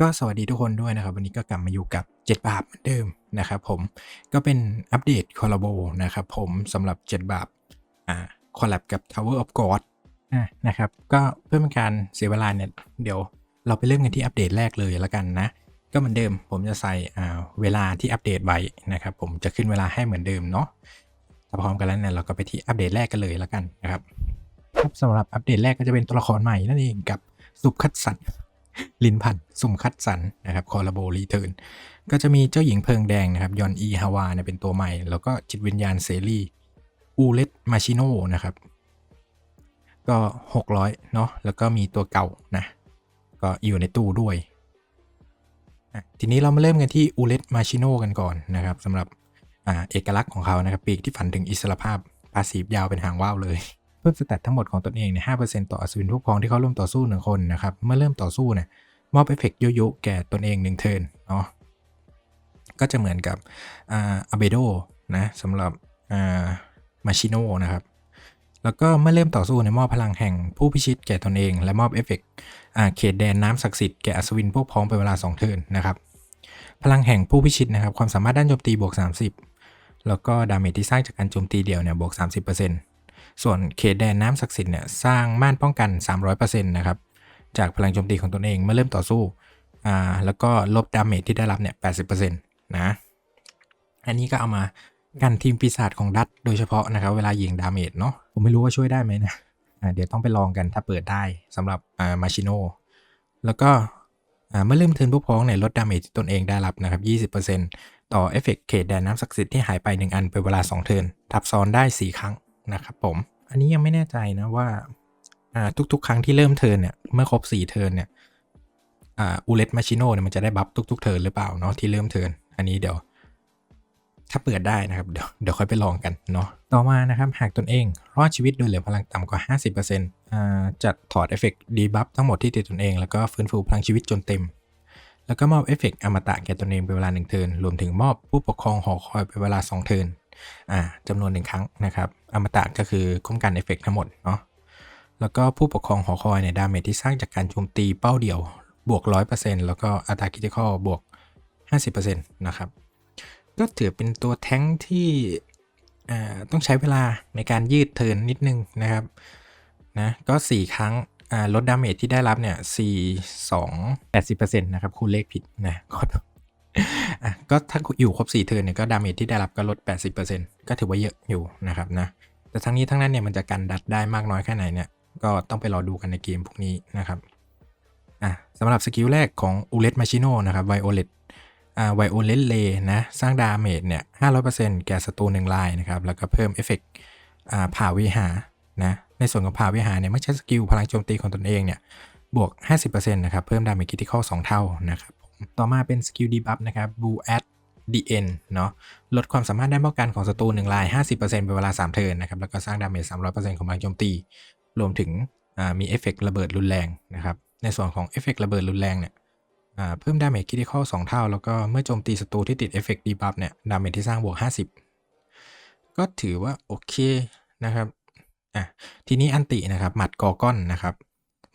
ก็สวัสดีทุกคนด้วยนะครับ วันนี้ก็กลับมาอยู่กับ 7 บาปเหมือนเดิมนะครับผมก็เป็นอัปเดตคอลลาโบนะครับผมสำหรับ 7 บาปอ่าคอลแลบกับ Tower of God ะนะครับก็เพื่อเป็นการเสียเวลาเนี่ยเดี๋ยวเราไปเริ่มกันที่อัปเดตแรกเลยแล้วกันนะ ก็เหมือนเดิมผมจะใส่อ่าเวลาที่อัปเดตไว้นะครับผมจะขึ้นเวลาให้เหมือนเดิมเนาะถ้าพร้อมกันแล้วเนี่ยเราก็ไปที่อัปเดตแรกกันเลยแล้วกันนะครับครับสำหรับอัปเดตแรกก็จะเป็นตัวละครใหม่นั่นเองกับสุบคัดสัน ลินพันธ์สุ่มคัดสรรนะครับคอลลาโบรีเทิร์นก็จะมีเจ้าหญิงเพลิงแดงนะครับยอนอีฮาวาเนี่ยเป็นตัวใหม่ แล้วก็จิตวิญญาณเซรีอูเลตมาชิโนนะครับ ก็ 600 เนาะแล้วก็มีตัวเก่านะก็อยู่ในตู้ด้วย ทีนี้เรามาเริ่มกันที่อูเลตมาชิโนกันก่อนนะครับสำหรับอเอกลักษณ์ของเขานะครับปีกที่ฝันถึงอิสรภาพปาสีบยาวเป็นหางว่าวเลย เพิ่มสแตททั้งหมดของตนเองเนี่ย5%ต่ออัศวินผู้พองที่เขาร่วมต่อสู้หนึ่งคนนะครับ เมื่อเริ่มต่อสู้เนี่ยมอบเอฟเฟกต์ยโย่แก่ตนเองหนึ่งเทินเนาะก็จะเหมือนกับอ่าอเบโดนะสำหรับอ่ามาชิโนนะครับ แล้วก็เมื่อเริ่มต่อสู้ในมอบพลังแห่งผู้พิชิตแก่ตนเอง และมอบเอฟเฟกต์อ่าเขตแดนน้ำศักดิ์สิทธิ์แก่อัศวินพวกพ้องเป็นเวลา 2 เทินนะครับ พลังแห่งผู้พิชิตนะครับ ความสามารถด้านโจมตีบวก 30 แล้วก็ดาเมจที่สร้างจากการโจมตีเดี่ยวเนี่ยบวก 30% ส่วนเขตแดนน้ำศักดิ์สิทธิ์เนี่ยสร้างม่านป้องกัน 300%นะครับจากพลังโจมตีของตนเองเมื่อเริ่มต่อสู้อ่าแล้วก็ลบดาเมจที่ได้รับเนี่ย80%นะอันนี้ก็เอามากันทีมปีศาจของดัตโดยเฉพาะนะครับเวลายิงดาเมจเนาะผมไม่รู้ว่าช่วยได้ไหมนะเดี๋ยวต้องไปลองกันถ้าเปิดได้สำหรับอ่ามาชิโนแล้วก็อ่าเมื่อเริ่มเทินผู้พ้องเนี่ยลดดาเมจที่ตนเองได้รับนะครับ 20%ต่อเอฟเฟกต์เขตแดนน้ำศักดิ์สิทธิ์ที่หายไป 1 อันเป็นเวลา 2 เทินทับซ้อนได้ 4 ครั้ง นะครับผม อันนี้ยังไม่แน่ใจนะว่าอ่าทุก ๆ ครั้งที่เริ่มเทิร์นเนี่ย เมื่อครบ 4 เทิร์นเนี่ยอ่าอูเลตมาชิโนเนี่ยมันจะได้บัฟทุก ๆ เทิร์นหรือเปล่าเนาะที่เริ่มเทิร์นอันนี้เดี๋ยว ถ้าเปิดได้นะครับ เดี๋ยวเดี๋ยวค่อยไปลองกันเนาะต่อมานะครับ หากตนเอง รอดชีวิตโดยเหลือพลังต่ำกว่า 50%อ่าจัดถอดเอฟเฟกต์ดีบัฟทั้งหมดที่ติดตนเองแล้วก็ฟื้นฟูพลังชีวิตจนเต็มแล้วก็มอบเอฟเฟกต์อมตะแก่ตนเองเป็นเวลา1เทิร์นรวมถึงมอบผู้ปกครองหอคอยเป็นเวลา 2 เทิร์นอ่า จำนวน1ครั้งนะครับ อมตะก็คือคุ้มกันเอฟเฟกต์ทั้งหมดเนาะ แล้วก็ผู้ปกครองหอคอยเนี่ยดาเมจที่สร้างจากการโจมตีเป้าเดี่ยว บวก 100%แล้วก็อัตราคิติคอลบวก 50%นะครับ ก็ถือเป็นตัวแท้งที่ต้องใช้เวลาในการยืดเทินนิดนึงนะครับ นะ ก็ 4 ครั้งลดดาเมจที่ได้รับเนี่ย4 2 80%นะครับคูณเลขผิดนะขอโทษอะ ก็ถ้าอยู่ครบ4เทิร์นเนี่ยก็ดาเมจที่ได้รับก็ลด 80%ก็ถือว่าเยอะอยู่นะครับนะ แต่ทั้งนี้ทั้งนั้นเนี่ยมันจะกันดัดได้มากน้อยแค่ไหนเนี่ย ก็ต้องไปรอดูกันในเกมพวกนี้นะครับอะสำหรับสกิลแรกของอูเลตมาชิโนนะครับไวโอเลตอ่าไวโอเลนเลนะ สร้างดาเมจเนี่ย500%แก่ศัตรูหนึ่งรายนะครับ แล้วก็เพิ่มเอฟเฟกต์อ่าผ่าวิหารนะ ในส่วนของผ่าวิหารเนี่ยเมื่อใช้สกิลพลังโจมตีของตนเองเนี่ยบวก 50%นะครับ เพิ่มดาเมจคิติคอล2เท่านะครับผ ต่อมาเป็นสกิลดีบัฟนะครับบูแอดดีเอ็นเนาะลดความสามารถด้านป้องกันของศัตรูหนึ่งราย 50%เป็นเวลา 3 เทิร์นนะครับ แล้วก็สร้างดาเมจ 300%ของพลังโจมตี รวมถึงมีเอฟเฟกต์ระเบิดรุนแรงนะครับ ในส่วนของเอฟเฟกต์ระเบิดรุนแรงเนี่ยเพิ่มดาเมจคิติคอล2เท่า แล้วก็เมื่อโจมตีศัตรูที่ติดเอฟเฟกต์ดีบัฟเนี่ยดาเมจที่สร้างบวก 50 ก็ถือว่าโอเคนะครับอะทีนี้อันตินะครับหมัดกอก้อนนะครับ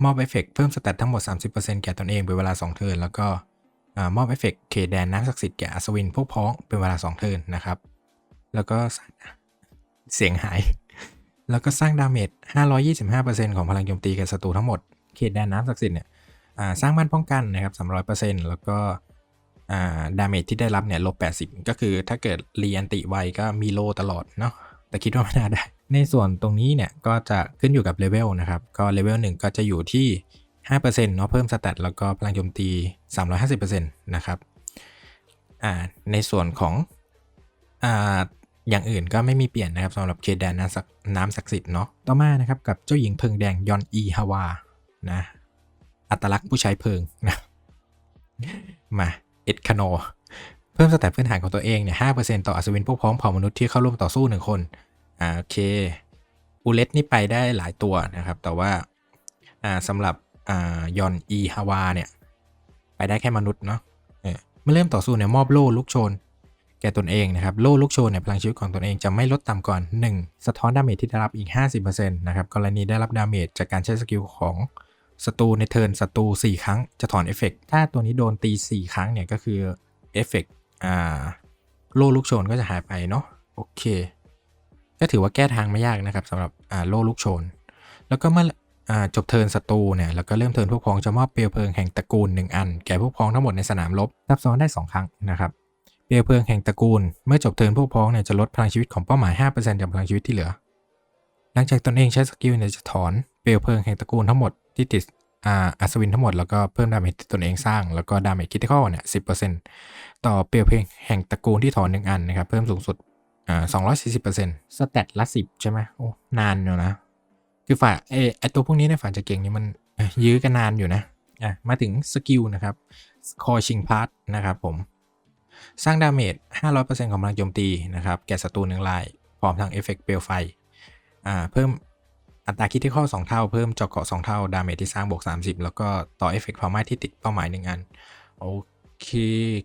มอบเอฟเฟกต์เพิ่มสแตททั้งหมด 30%แก่ตนเองเป็นเวลา 2 เทิร์นแล้วก็อ่า มอบเอฟเฟกต์เคแดนน้ำศักดิ์สิทธิ์แก่อัศวินพวกพ้องเป็นเวลา 2 เทิร์นนะครับ แล้วก็เสียงหาย แล้วก็สร้างดาเมจ 525%ของพลังโจมตีแก่ศัตรูทั้งหมด เขตแดนน้ำศักดิ์สิทธิ์เนี่ยสร้างบ้านป้องกันนะครับ300%แล้วก็ดาเมจที่ได้รับเนี่ยลบ 80 ก็คือถ้าเกิดรีอันติไวก็มีโลตลอดเนาะแต่คิดว่าไม่น่าได้ ในส่วนตรงนี้เนี่ยก็จะขึ้นอยู่กับเลเวลนะครับ ก็เลเวล1ก็จะอยู่ที่ 5%เนาะเพิ่มสแตทแล้วก็พลังโจมตี 350%นะครับอ่าในส่วนของอ่าอย่างอื่นก็ไม่มีเปลี่ยนนะครับสำหรับเคดแดนน้ำศักน้ำศักดิ์สิทธิ์เนาะต่อมานะครับกับเจ้าหญิงเพิงแดงยอนอีฮาวานะอัตลักษณ์ผู้ใช้เพิงนะมาเอ็ดคาโนเพิ่มสแตทพื้นฐานของตัวเองเนี่ยห้าเปอร์เซ็นต่ออัศวินพวกพ้องเผ่ามนุษย์ที่เข้าร่วมต่อสู้หนึ่งคน อ่าโอเคอูเลตนี่ไปได้หลายตัวนะครับ แต่ว่า อ่าสำหรับ อ่ายอนอีฮาวาเนี่ย ไปได้แค่มนุษย์เนาะเมื่อเริ่มต่อสู้เนี่ยมอบโล่ลูกโชน แก่ตนเองนะครับ โล่ลูกโชนเนี่ยพลังชีวิตของตนเองจะไม่ลดต่ำก่อน 1 สะท้อนดาเมจที่ได้รับอีก 50%นะครับกรณีได้รับดาเมจจากการใช้สกิลของศัตรูในเทิร์นศัตรู4 ครั้งจะถอนเอฟเฟกต์ถ้าตัวนี้โดนตี 4 ครั้งเนี่ยก็คือเอฟเฟกต์อ่าโล่ลูกโชนก็จะหายไปเนาะโอเค ก็ถือว่าแก้ทางไม่ยากนะครับสำหรับอ่าโล่ลูกโชน แล้วก็เมื่อ จบเทินศัตรูเนี่ยแล้วก็เริ่มเทินผู้พ้องจะมอบเปลวเพลิงแห่งตระกูล 1 อัน แก่ผู้พ้องทั้งหมดในสนามรบซับซ้อนได้ 2 ครั้งนะครับเปลวเพลิงแห่งตระกูล เมื่อจบเทินผู้พ้องเนี่ยจะลดพลังชีวิตของเป้าหมาย 5%จากพลังชีวิตที่เหลือ หลังจากตนเองใช้สกิลเนี่ยจะถอนเปลวเพลิงแห่งตระกูลทั้งหมดที่ติดอ,อัศวินทั้งหมดแล้วก็เพิ่มดาเมจที่ตนเองสร้างแล้วก็ดาเมจคิติคอลเนี่ยสิต่อเปลวเพลิงแห่งตระกูลที่ถอนหนึ่งอันนะครับเพิ่มสูงสุดอ่า240%สเตตละ10ใช่ไหมโอ้นานอยู่นะ คือฝ่ายไอไอตัวพวกนี้ในฝ่ายจะเก่งนี่มันยื้อกันนานอยู่นะอะมาถึงสกิลนะครับคอชิงพาร์ทนะครับผม สร้างดาเมจ 500%ของพลังโจมตีนะครับ แก่ศัตรูหนึ่งราย พร้อมทั้งเอฟเฟกต์เปลวไฟอ่าเพิ่มอัตราคิดที่ข้อ 2 เท่า เพิ่มจาะเกาะ 2 เท่า ดาเมจที่สร้างบวก 30 แล้วก็ต่อเอฟเฟกต์เผาไหม้ที่ติดเป้าหมาย 1 อัน โอเค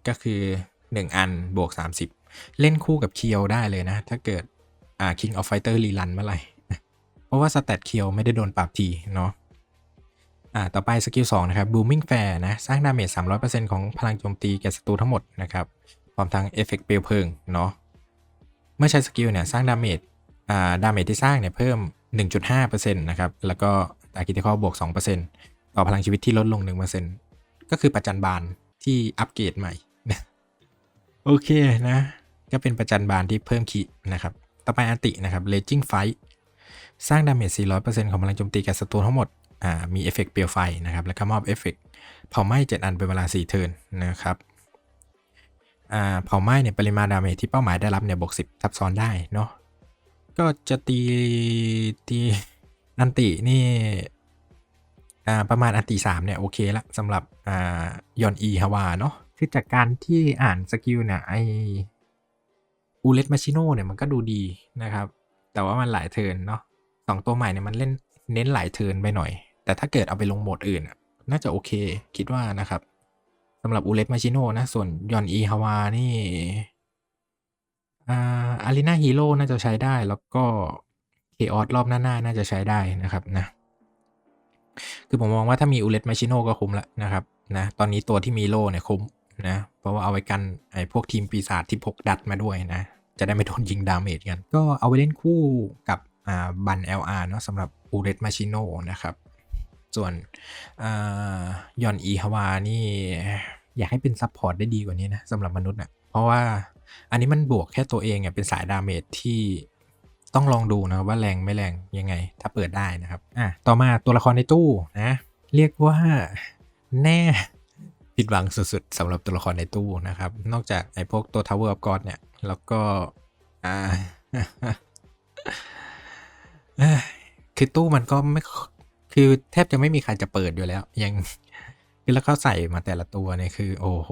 ก็คือ 1 อันบวก 30 เล่นคู่กับเคียวได้เลยนะ ถ้าเกิดอ่า King of Fighter รีรันเมื่อไหร่ เพราะว่าสแตทเคียวไม่ได้โดนปรับทีเนาะอ่าต่อไปสกิล2นะครับ Booming Fair นะ สร้างดาเมจ 300%ของพลังโจมตีแก่ศัตรูทั้งหมดนะครับพร้อมทั้งเอฟเฟกต์เปลวเพลิงเนาะเมื่อใช้สกิลเนี่ยสร้างดาเมจอ่าดาเมจที่สร้างเนี่ยเพิ่ม 1.5%นะครับแล้วก็อาคิติคอบวก 2%ต่อพลังชีวิตที่ลดลง 1%ก็คือประจันบานที่อัปเกรดใหม่โอเคนะ ก็เป็นประจันบานที่เพิ่มขีนะครับ ต่อไปอันตินะครับ Raging Fight สร้างดาเมจ 400%ของพลังโจมตีแก่ศัตรูทั้งหมด อ่า มีเอฟเฟกต์เปลวไฟนะครับ แล้วก็มอบเอฟเฟกต์เผาไหม้ 7 อันเป็นเวลา 4 เทิร์นนะครับ อ่า เผาไหม้เนี่ยปริมาณดาเมจที่เป้าหมายได้รับเนี่ยบวก 10 ทับซ้อนได้เนาะ ก็จะตี ตี อันตินี่ อ่า ประมาณอันติ3เนี่ยโอเคละสำหรับ อ่า ยอนอีฮาวาเนาะ คือจากการที่อ่านสกิลเนี่ยไออูเลตมาชิโน่เนี่ยมันก็ดูดีนะครับ แต่ว่ามันหลายเทิร์นเนาะ สองตัวใหม่เนี่ยมันเล่นเน้นหลายเทิร์นไปหน่อย แต่ถ้าเกิดเอาไปลงโหมดอื่น น่าจะโอเค คิดว่านะครับสำหรับอูเลตมาชิโนนะ ส่วนยอนอีฮาวานี่อาอารีนาฮีโร่น่าจะใช้ได้ แล้วก็เคออสรอบหน้าๆน่าจะใช้ได้นะครับนะ คือผมมองว่าถ้ามีอูเลตมาชิโนก็คุ้มละนะครับนะตอนนี้ตัวที่มีโล่เนี่ยคุ้มนะ เพราะว่าเอาไว้กันไอ้พวกทีมปีศาจที่พกดัดมาด้วยนะ จะได้ไม่โดนยิงดาเมจกัน ก็เอาไว้เล่นคู่กับ บัน LR เนาะสำหรับอูเลตมาชิโนนะครับ ส่วนยอนอีฮาวานี่ อยากให้เป็นซัพพอร์ตได้ดีกว่านี้นะสำหรับมนุษย์นะ่ะเพราะว่าอันนี้มันบวกแค่ตัวเองอะเป็นสายดาเมจที่ต้องลองดูนะว่าแรงไม่แรงยังไง ถ้าเปิดได้นะครับอะต่อมาตัวละครในตู้นะ เรียกว่าแน่ผิดหวังสุดๆสำหรับตัวละครในตู้นะครับ นอกจากไอ้พวกตัว Tower of God เนี่ย แล้วก็อ่า คือตู้มันก็ไม่คือแทบจะไม่มีใครจะเปิดอยู่แล้ว ยังคือแล้วเขาใส่มาแต่ละตัวเนี่ยคือ โอ้โห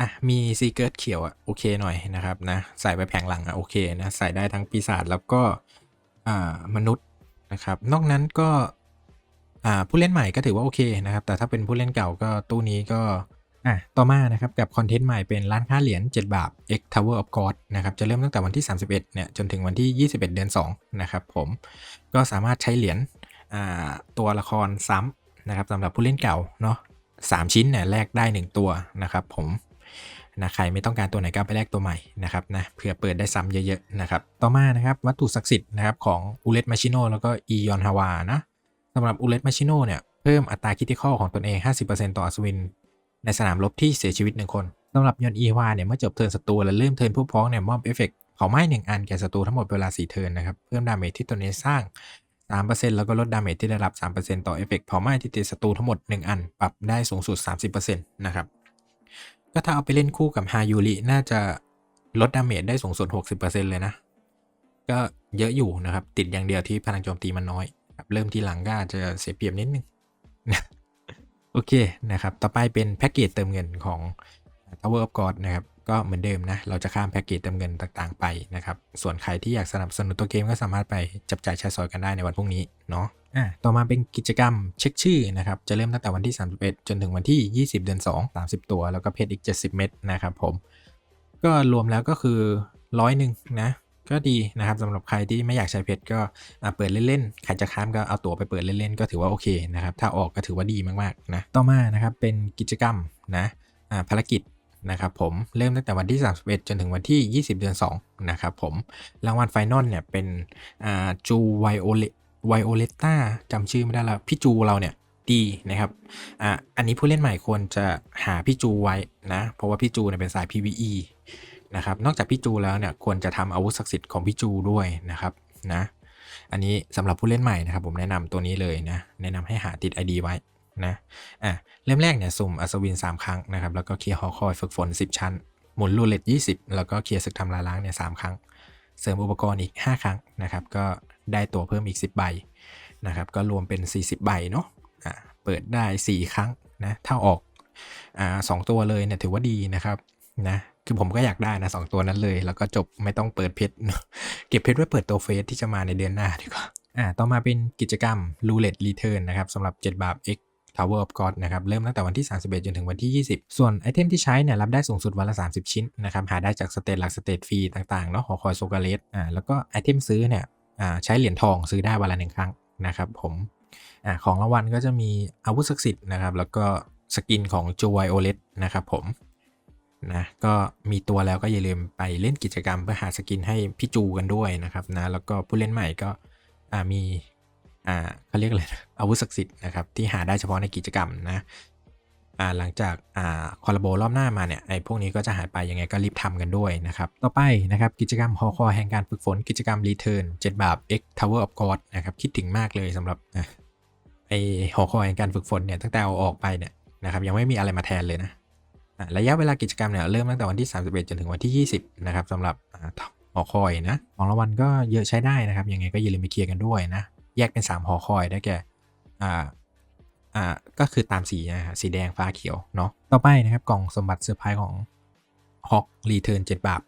อะมีซีเกิร์ตเขียวอะโอเคหน่อยนะครับนะใส่ไปแผงหลังอะโอเคนะใส่ได้ทั้งปีศาจแล้วก็อ่ามนุษย์นะครับ นอกนั้นก็อ่าผู้เล่นใหม่ก็ถือว่าโอเคนะครับ แต่ถ้าเป็นผู้เล่นเก่าก็ตู้นี้ก็ อะต่อมานะครับกับคอนเทนต์ใหม่เป็นร้านค้าเหรียญ7บาท X Tower of God นะครับจะเริ่มตั้งแต่วันที่ 31เนี่ยจนถึงวันที่ 21 เดือน2นะครับผมก็สามารถใช้เหรียญตัวละครซ้ำนะครับสำหรับผู้เล่นเก่าเนาะสามชิ้นเนี่ยแลกได้ 1 ตัวนะครับผมนะใครไม่ต้องการตัวไหนก็ไปแลกตัวใหม่นะครับนะเผื่อเปิดได้ซ้ำเยอะๆนะครับต่อมานะครับวัตถุศักดิ์สิทธิ์นะครับของอูเลตมาชิโนแล้วก็อียอนฮาวานะสำหรับอูเลตมาชิโนเนี่ยเพิ่มอัตราคิติคอลของตนเอง 50%ต่ออัศวิน ในสนามรบที่เสียชีวิต1คนสำหรับยอนอีฮวาเนี่ยเมื่อจบเทิร์นศัตรูและเริ่มเทิร์นผู้พ้องเนี่ยมอบเอฟเฟกต์เผาไหม้หนึ่งอันแก่ศัตรูทั้งหมดเวลา4เทิร์นนะครับเพิ่มดาเมจที่ตนเองสร้าง 3%แล้วก็ลดดาเมจที่ได้รับ 3%ต่อเอฟเฟกต์เผาไหม้ที่ติดศัตรูทั้งหมด 1 อัน ปรับได้สูงสุด 30%นะครับก็ถ้าเอาไปเล่นคู่กับฮายูริน่าจะลดดาเมจได้สูงสุด 60%เลยนะ ก็เยอะอยู่นะครับ ติดอย่างเดียวที่พลังโจมตีมันน้อย เริ่มทีหลังก็อาจจะเสียเปรียบนิดนึง โอเคนะครับ ต่อไปเป็นแพ็กเกจเติมเงินของ Tower of God นะครับ ก็เหมือนเดิมนะ เราจะข้ามแพ็กเกจเติมเงินต่างๆ ไปนะครับ ส่วนใครที่อยากสนับสนุนตัวเกมก็สามารถไปจับจ่ายใช้สอยกันได้ในวันพรุ่งนี้เนาะอะต่อมาเป็นกิจกรรมเช็คชื่อนะครับ จะเริ่มตั้งแต่วันที่ 31 จนถึงวันที่ 20 เดือน 2 30 ตัว แล้วก็เพชรอีก 70 เม็ดนะครับผม ก็รวมแล้วก็คือร้อยหนึ่งนะ ก็ดีนะครับสำหรับใครที่ไม่อยากใช้เพชรก็เปิดเล่นๆใครจะค้ามก็เอาตั๋วไปเปิดเล่นๆก็ถือว่าโอเคนะครับถ้าออกก็ถือว่าดีมากๆนะต่อมานะครับเป็นกิจกรรมนะภารกิจนะครับผมเริ่มตั้งแต่วันที่ 31 จนถึงวันที่ 20 เดือน2นะครับผมรางวัลไฟนอลเนี่ยเป็นจูไวโอเลไวโอเลต้าจำชื่อไม่ได้แล้วพี่จูเราเนี่ยดีนะครับอ่าอันนี้ผู้เล่นใหม่ควรจะหาพี่จูไว้นะ เพราะว่าพี่จูเนี่ยเป็นสาย PVE นะครับ นอกจากพี่จูแล้วเนี่ยควรจะทำอาวุธศักดิ์สิทธิ์ของพี่จูด้วยนะครับนะ อันนี้สำหรับผู้เล่นใหม่นะครับ ผมแนะนำตัวนี้เลยนะ แนะนำให้หาติด ID ไว้นะ อะเริ่มแรกเนี่ยสุ่มอัศวิน 3 ครั้งนะครับ แล้วก็เคลียร์หอคอยฝึกฝน 10 ชั้น หมุนรูเล็ต20 แล้วก็เคลียร์ศึกทำลายล้างเนี่ยสครั้ง เสริมอุปกรณ์อีก 5 ครั้งนะครับ ก็ได้ตัวเพิ่มอีก 10 ใบนะครับ ก็รวมเป็น 40 ใบเนาะ อะ เปิดได้ 4 ครั้งนะ ถ้าออก อ่าสองตัวเลยเนี่ยถือว่าดีนะครับ นะ คือผมก็อยากได้นะสองตัวนั้นเลย แล้วก็จบไม่ต้องเปิดเพชรเก็บเพชรไว้เปิดตัวเฟสที่จะมาในเดือนหน้าดีกว่าอ่าต่อมาเป็นกิจกรรม Roulette Return นะครับสำหรับ 7 บาท X Tower of God นะครับเริ่มตั้งแต่วันที่ 31 จนถึงวันที่ 20 ส่วนไอเทมที่ใช้เนี่ยรับได้สูงสุดวันละ 30 ชิ้นนะครับหาได้จากสเตทหลักสเตทฟรีต่างๆเนาะหอคอยโซกาเลสอ่าแล้วก็ไอเทมซื้อเนี่ยอ่าใช้เหรียญทองซื้อได้วันละหนึ่งครั้งนะครับผมอ่าของรางวัลก็จะมีอาวุธศักดิ์สิทธิ์นะครับแล้วก็สกินของจูไวโอเลตนะครับผม นะก็มีตัวแล้วก็อย่าลืมไปเล่นกิจกรรมเพื่อหาสกินให้พี่จูกันด้วยนะครับนะแล้วก็ผู้เล่นใหม่ก็มีเขาเรียกอะไรอาวุธศักดิ์สิทธิ์นะครับที่หาได้เฉพาะในกิจกรรมนะหลังจากคอลาโบรอบหน้ามาเนี่ยไอ้พวกนี้ก็จะหายไปยังไงก็รีบทำกันด้วยนะครับ ต่อไปนะครับกิจกรรมฮอคอแห่งการฝึกฝนกิจกรรมรีเทิร์น7บาท X Tower of God นะครับคิดถึงมากเลยสำหรับไอ้หอคอยแห่งการฝึกฝนเนี่ยตั้งแต่เอาออกไปเนี่ยนะครับยังไม่มีอะไรมาแทนเลยนะ ระยะเวลากิจกรรมเนี่ยเริ่มตั้งแต่วันที่ 31 จนถึงวันที่ 20 นะครับสำหรับหอคอยนะของรางวัลก็เยอะใช้ได้นะครับ ยังไงก็อย่าลืมไปเคลียร์กันด้วยนะ แยกเป็น 3 หอคอยได้แก่อ่าอ่าก็คือตามสีนะฮะสีแดงฟ้าเขียวเนาะต่อไปนะครับกล่องสมบัติเซอร์ไพรส์ของ Hawk Return 7บาท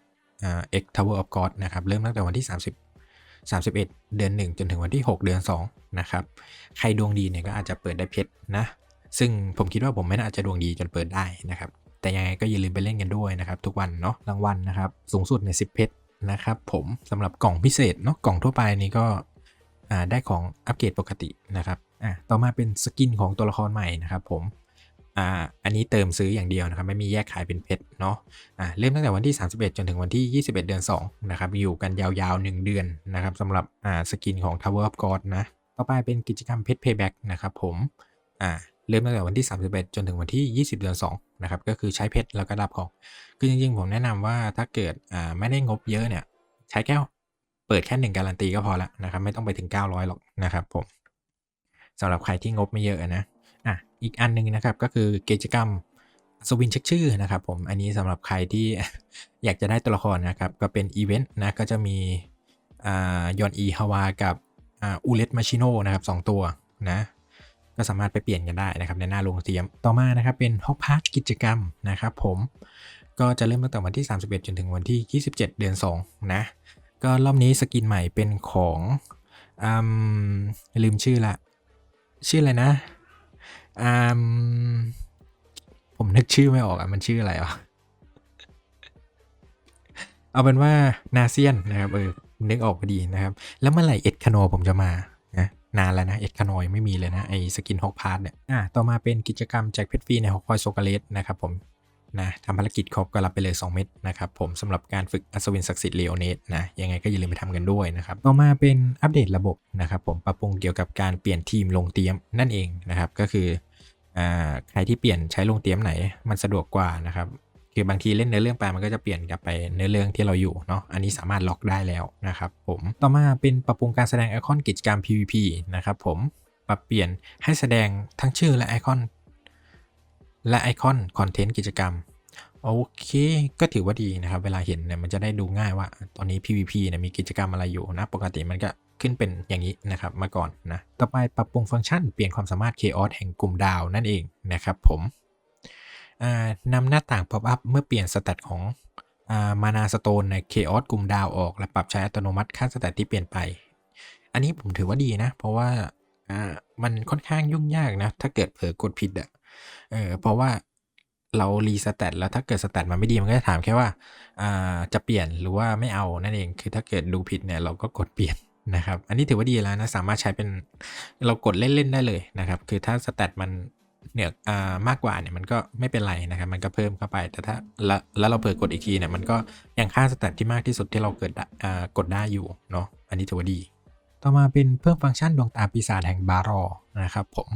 อ่า X Tower of God นะครับเริ่มตั้งแต่วันที่ 30 31 เดือน 1 จนถึงวันที่ 6 เดือน 2 นะครับ ใครดวงดีเนี่ยก็อาจจะเปิดได้เพชรนะ ซึ่งผมคิดว่าผมไม่น่าจะดวงดีจนเปิดได้นะครับ แต่ยังไงก็อย่าลืมไปเล่นกันด้วยนะครับทุกวันเนาะรางวัลนะครับสูงสุดใน10เพชรนะครับผมสำหรับกล่องพิเศษเนาะกล่องทั่วไปนี้ก็ได้ของอัปเกรดปกตินะครับอ่าต่อมาเป็นสกินของตัวละครใหม่นะครับผมอ่าอันนี้เติมซื้ออย่างเดียวนะครับ ไม่มีแยกขายเป็นเพชรเนาะอ่าเริ่มตั้งแต่วันที่ 31 จนถึงวันที่ 21 เดือน2นะครับอยู่กันยาวๆ 1 เดือนนะครับสำหรับอ่าสกินของ Tower of God นะต่อไปเป็นกิจกรรมเพชร Payback นะครับผมอ่าเริ่มตั้งแต่วันที่ 31 จนถึงวันที่ 20 เดือน2 นะครับก็คือใช้เพชรแล้วก็รับของคือจริง ๆ ผมแนะนำว่าถ้าเกิดไม่ได้งบเยอะเนี่ยใช้แค่เปิดแค่หนึ่งการันตีก็พอละนะครับไม่ต้องไปถึง 900 หรอกนะครับผมสำหรับใครที่งบไม่เยอะนะอะอีกอันหนึงนะครับก็คือกิจกรรมสวินเช็คชื่อนะครับผมอันนี้สำหรับใครที่อยากจะได้ตัวละครนะครับก็เป็นอีเวนต์นะก็จะมีอ่ายอนอีฮาวากับอ่าอูเลตมาชิโนนะครับสองตัวนะ ก็สามารถไปเปลี่ยนกันได้นะครับในหน้าลงเตรียมต่อมานะครับเป็นฮอกพาร์ทกิจกรรมนะครับผมก็จะเริ่มตั้งแต่วันที่ 31 จนถึงวันที่ 27 เดือน 2 นะ ก็รอบนี้สกินใหม่เป็นของอืมลืมชื่อละ ชื่ออะไรนะอืมผมนึกชื่อไม่ออกอะมันชื่ออะไรอะเอาเป็นว่านาเซียนนะครับเออนึกออกพอดีนะครับ แล้วเมื่อไหร่เอ็ดคาโนผมจะมา นานแล้วนะ เอ็ดคานอยไม่มีเลยนะ ไอสกินฮอกพาร์ทเนี่ย อะต่อมาเป็นกิจกรรมแจกเพชรฟรีในฮอกคอยโซกาเลสนะครับผมนะทำภารกิจครบก็รับไปเลย 2 เม็ดนะครับผมสำหรับการฝึกอัศวินศักดิ์สิทธิ์เลโอเนสนะยังไงก็อย่าลืมไปทำกันด้วยนะครับต่อมาเป็นอัปเดตระบบนะครับผมปรับปรุงเกี่ยวกับการเปลี่ยนทีมลงเตียมนั่นเองนะครับก็คืออ่าใครที่เปลี่ยนใช้ลงเตียมไหนมันสะดวกกว่านะครับ คือบางทีเล่นเนื้อเรื่องไปมันก็จะเปลี่ยนกลับไปเนื้อเรื่องที่เราอยู่เนาะอันนี้สามารถล็อกได้แล้วนะครับผมต่อมาเป็นปรับปรุงการแสดงไอคอนกิจกรรม PVP นะครับผมปรับเปลี่ยนให้แสดงทั้งชื่อและไอคอนและไอคอนคอนเทนต์กิจกรรมโอเค ก็ถือว่าดีนะครับ เวลาเห็นเนี่ยมันจะได้ดูง่ายว่า ตอนนี้ PVP เนี่ยมีกิจกรรมอะไรอยู่นะ ปกติมันก็ขึ้นเป็นอย่างนี้นะครับมาก่อนนะ ต่อไปปรับปรุงฟังก์ชันเปลี่ยนความสามารถ Chaos แห่งกลุ่มดาวนั่นเองนะครับผม นำหน้าต่าง pop up เมื่อเปลี่ยนสแตทของมานาสโตนใน Chaos กลุ่มดาวออก และปรับใช้อัตโนมัติค่าสแตทที่เปลี่ยนไป อันนี้ผมถือว่าดีนะ เพราะว่ามันค่อนข้างยุ่งยากนะ ถ้าเกิดเผลอกดผิดอะเออเพราะว่าเรารีสแตทแล้วถ้าเกิดสแตทมันไม่ดีมันก็จะถามแค่ว่าจะเปลี่ยนหรือว่าไม่เอานั่นเองคือถ้าเกิดดูผิดเนี่ยเราก็กดเปลี่ยนนะครับ อันนี้ถือว่าดีแล้วนะ สามารถใช้เป็นเรากดเล่น ๆ ได้เลยนะครับ คือถ้าสแตทมัน เหนืออ่ามากกว่าเนี่ยมันก็ไม่เป็นไรนะครับมันก็เพิ่มเข้าไปแต่ถ้าแล้วแล้วเราเปิดกดอีกทีเนี่ยมันก็ยังค่าสแตทที่มากที่สุดที่เราเกิดอ่ากดได้อยู่เนาะอันนี้ถือว่าดี ต่อมาเป็นเพิ่มฟังก์ชันดวงตาปีศาจแห่งบารอนะครับผม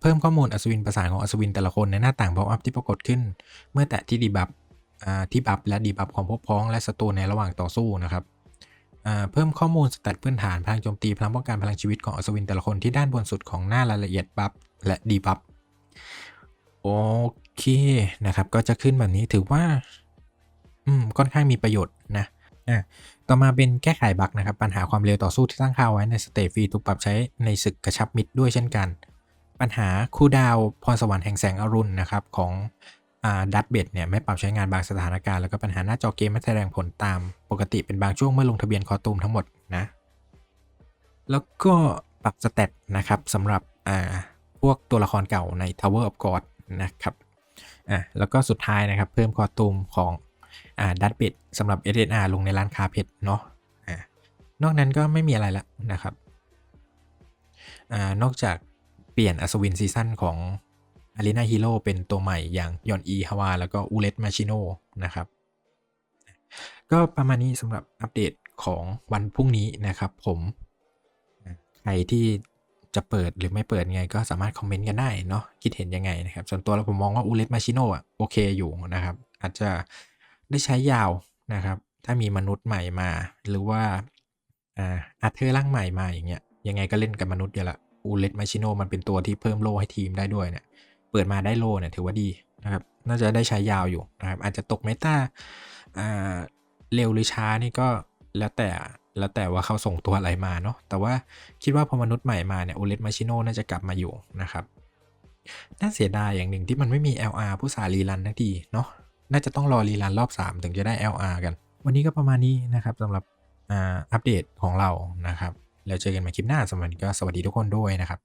เพิ่มข้อมูลอัศวินประสานของอัศวินแต่ละคนในหน้าต่าง pop up ที่ปรากฏขึ้น เมื่อแตะที่ดีบัฟที่บัฟและดีบัฟของพวกพ้องและศัตรูในระหว่างต่อสู้นะครับเพิ่มข้อมูลสแตทพื้นฐานพลังโจมตีพลังป้องกันพลังชีวิตของอัศวินแต่ละคนที่ด้านบนสุดของหน้ารายละเอียดบัฟ และดีบัฟโอเคนะครับ ก็จะขึ้นแบบนี้ถือว่า อืม ค่อนข้างมีประโยชน์นะอะต่อมาเป็นแก้ไขบั๊กนะครับ ปัญหาความเร็วต่อสู้ที่ตั้งค่าไว้ในสเตจฟรีถูกปรับใช้ในศึกกระชับมิตรด้วยเช่นกัน ปัญหาคูลดาวพรสวรรค์แห่งแสงอรุณนะครับของดัตเบดเนี่ยไม่ปรับใช้งานบางสถานการณ์แล้วก็ปัญหาหน้าจอเกมไม่แสดงผลตามปกติเป็นบางช่วงเมื่อลงทะเบียนคอตูมทั้งหมดนะ แล้วก็ปรับสเตตนะครับสำหรับ พวกตัวละครเก่าใน Tower of God นะครับอะแล้วก็สุดท้ายนะครับ เพิ่มคอตูมของอ่าดัตเบดสำหรับ SNR ลงในร้านคาเพชรเนาะอ่านอกนั้นก็ไม่มีอะไรละนะครับอ่านอกจากเปลี่ยนอัศวินซีซั่นของ Arena Hero เป็นตัวใหม่อย่างยอนอีฮาวาแล้วก็อูเลตมาชิโนนะครับ ก็ประมาณนี้สำหรับอัปเดตของวันพรุ่งนี้นะครับผม ใครที่ จะเปิดหรือไม่เปิดไงก็สามารถคอมเมนต์กันได้เนาะคิดเห็นยังไงนะครับ ส่วนตัวเราผมมองว่าอูเลตมาชิโนอะโอเคอยู่นะครับ อาจจะได้ใช้ยาวนะครับ ถ้ามีมนุษย์ใหม่มา หรือว่าอ่าอาเธอร์ร่างใหม่มาอย่างเงี้ยยังไงก็เล่นกับมนุษย์เดียวละอูเลตมาชิโนมันเป็นตัวที่เพิ่มโลให้ทีมได้ด้วยเนี่ยเปิดมาได้โลเนี่ยถือว่าดีนะครับน่าจะได้ใช้ยาวอยู่นะครับอาจจะตกเมตาอ่าเร็วหรือช้านี่ก็แล้วแต่ แล้วแต่ว่าเขาส่งตัวอะไรมาเนาะแต่ว่าคิดว่าพอมนุษย์ใหม่มาเนี่ยโอเลตมาชิโนน่าจะกลับมาอยู่นะครับน่าเสียดายอย่างหนึ่งที่มันไม่มี LR ผู้สารีรันทั้งทีเนาะน่าจะต้องรอรีรันรอบ 3 ถึงจะได้ LR กัน วันนี้ก็ประมาณนี้นะครับสำหรับอัปเดตของเรานะครับ แล้วเจอกันใหม่คลิปหน้าสำหรับวันนี้ก็สวัสดีทุกคนด้วยนะครับ